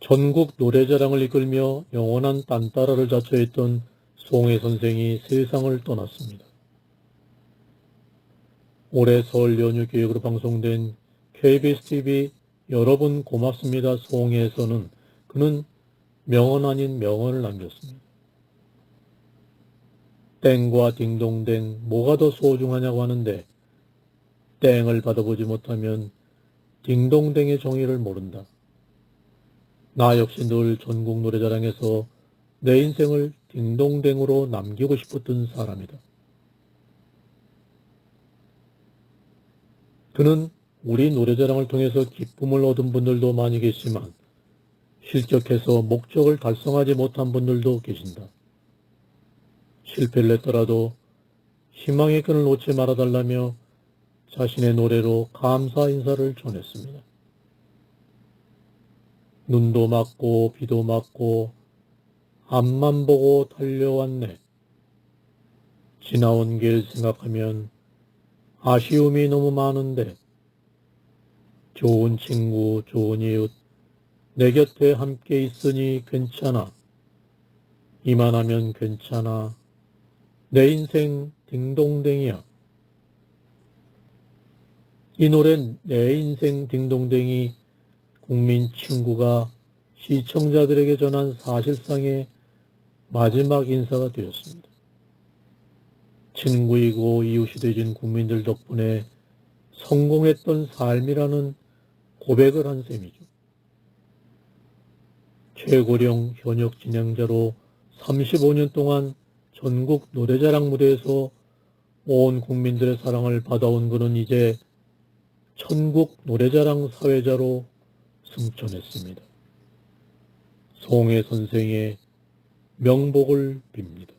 전국 노래자랑을 이끌며 영원한 딴따라를 자처했던 송혜 선생이 세상을 떠났습니다. 올해 설 연휴 기획으로 방송된 KBS TV 여러분 고맙습니다 송혜에서는 그는 명언 아닌 명언을 남겼습니다. 땡과 딩동댕 뭐가 더 소중하냐고 하는데 땡을 받아보지 못하면 딩동댕의 정의를 모른다. 나 역시 늘 전국 노래자랑에서 내 인생을 딩동댕으로 남기고 싶었던 사람이다. 그는 우리 노래자랑을 통해서 기쁨을 얻은 분들도 많이 계시지만 실격해서 목적을 달성하지 못한 분들도 계신다. 실패를 했더라도 희망의 끈을 놓지 말아달라며 자신의 노래로 감사 인사를 전했습니다. 눈도 맞고 비도 맞고 앞만 보고 달려왔네. 지나온 길 생각하면 아쉬움이 너무 많은데 좋은 친구, 좋은 이웃, 내 곁에 함께 있으니 괜찮아. 이만하면 괜찮아. 내 인생 딩동댕이야. 이 노래 내 인생 딩동댕이 국민 친구가 시청자들에게 전한 사실상의 마지막 인사가 되었습니다. 친구이고 이웃이 되진 국민들 덕분에 성공했던 삶이라는 고백을 한 셈이죠. 최고령 현역 진행자로 35년 동안 전국 노래자랑 무대에서 온 국민들의 사랑을 받아온 그는 이제 천국 노래자랑 사회자로 승천했습니다. 송혜 선생의 명복을 빕니다.